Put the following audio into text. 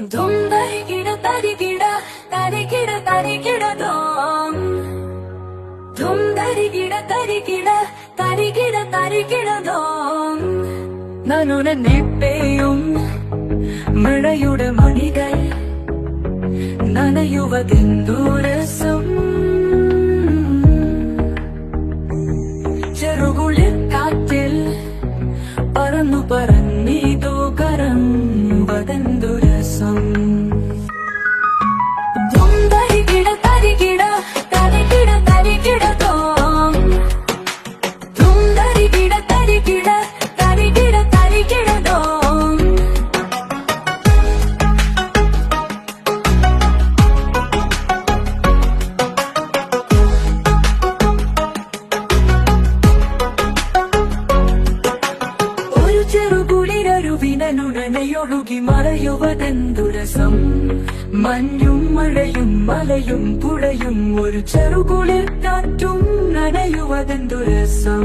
ധും തരികിട തരികിട തരികിട ധോം ധും തരികിട തരികിട തരികിട ധോം നനുനെ പെയ്യും മഴയുടെ മണികൾ നനയുവതെന്തു രസം ചെറുകുളിർ കാറ്റിൽ പറന്നു പറന്നീതു Islam വിനനുടനയൊഴുകി മറയുവതെന്തുരസം മഞ്ഞും മഴയും മലയും പുഴയും ഒരു ചെറുകുളിർ കാറ്റും നനയുവതെന്തു രസം